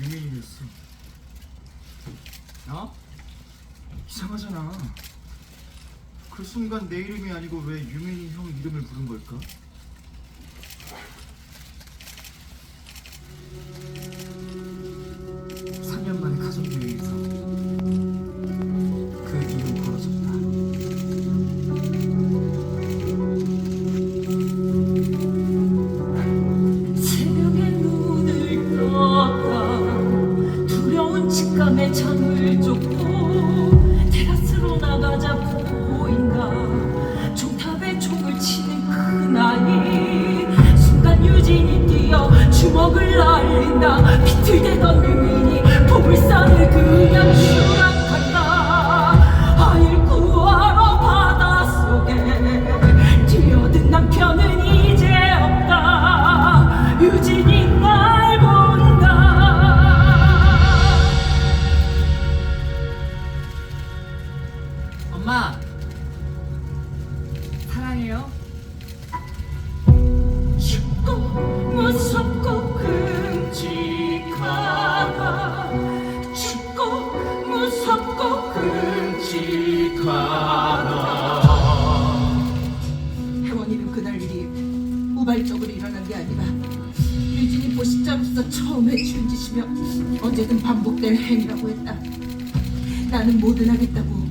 유민이였어. 어? 이상하잖아. 그 순간 내 이름이 아니고 왜 유민이 형 이름을 부른 걸까? 직감에 잠을 쫓고 테라스로 나가자 보인다 종탑에 총을 치는 그 나이 순간 유진이 뛰어 주먹을 날린다. 비틀대 혜원이는 그날 일이 우발적으로 일어난 게 아니라 유진이 보식자로서 처음 해치운 짓이며 언제든 반복될 행위라고 했다 나는 뭐든 하겠다고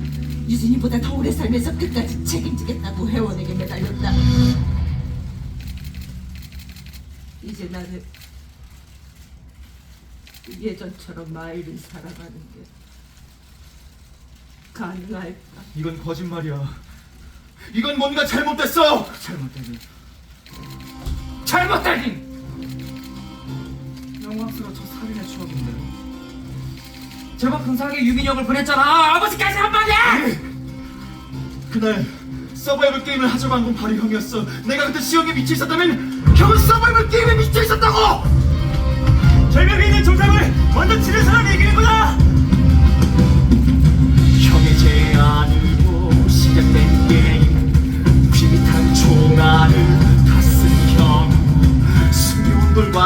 유진이보다 더 오래 살면서 끝까지 책임지겠다고 혜원에게 매달렸다 이제 나는 예전처럼 마일을 살아가는 게 가능할까? 이건 거짓말이야. 이건 뭔가 잘못됐어. 잘못되면 잘못다니. 영광스러운 저 살인의 추억인데. 제법 근사하게 유민혁을 보냈잖아. 아버지까지 한마디. 그날 서바이벌 게임을 하자고 한건 바로 형이었어. 내가 그때 수영에 미쳐 있었다면 형은 서바이벌 게임에 미쳐 있었다고. 절벽에 있는 조상을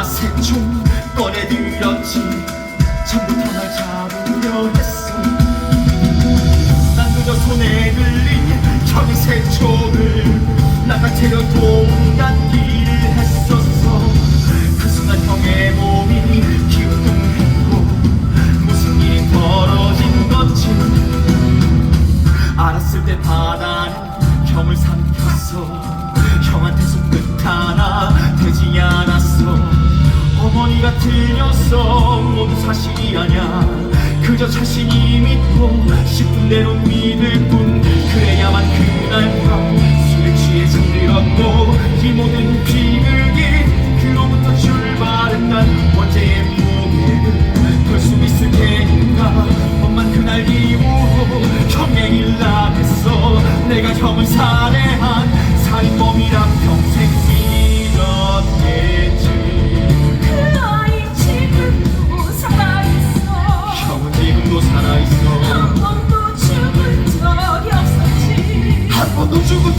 새총 꺼내들었지. 처음부터 날 잡으려 했어. 난 그저 손에 들린 형의 새총을 나가채려 동단기를 했었어. 그 순간 형의 몸이 틀렸어. 모두 사실이 아냐. 그저 자신이 믿고 싶은 대로 믿을 뿐. 그래야만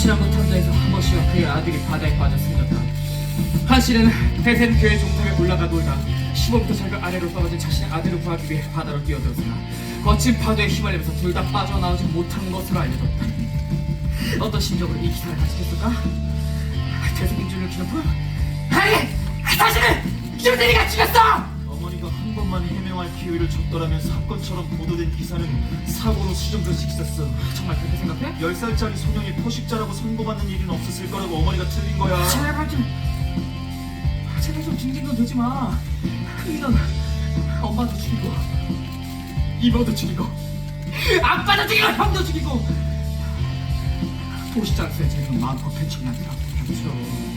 신안군 탐도에서 한 번씩과 그의 아들이 바다에 빠져 숨졌다. 한 씨는 대센 교회 종탑에 올라가 놀다 15m 절벽 아래로 떨어진 자신의 아들을 구하기 위해 바다로 뛰어들었으나 거친 파도에 휘말리면서 둘 다 빠져나오지 못한 것으로 알려졌다. 어떤 심정으로 이 기사를 가지겠을까? 대세민주를 기념품? 아니! 사실은 유진이가 죽였어! 번만 해명할 기회를 줬더라면 사건처럼 보도된 기사는 사고로 수정될 수 있었어 정말 그렇게 생각해? 10살짜리 소년이 포식자라고 선고받는 일은 없었을 거라고 어머니가 틀린 거야 제발 좀 제발 좀 징징도 되지 마. 이건 엄마도 죽이고 이모도 죽이고 아빠도 죽이고 형도 죽이고 보시장수의 재능은 마음껏 개척이나 되라 그렇죠.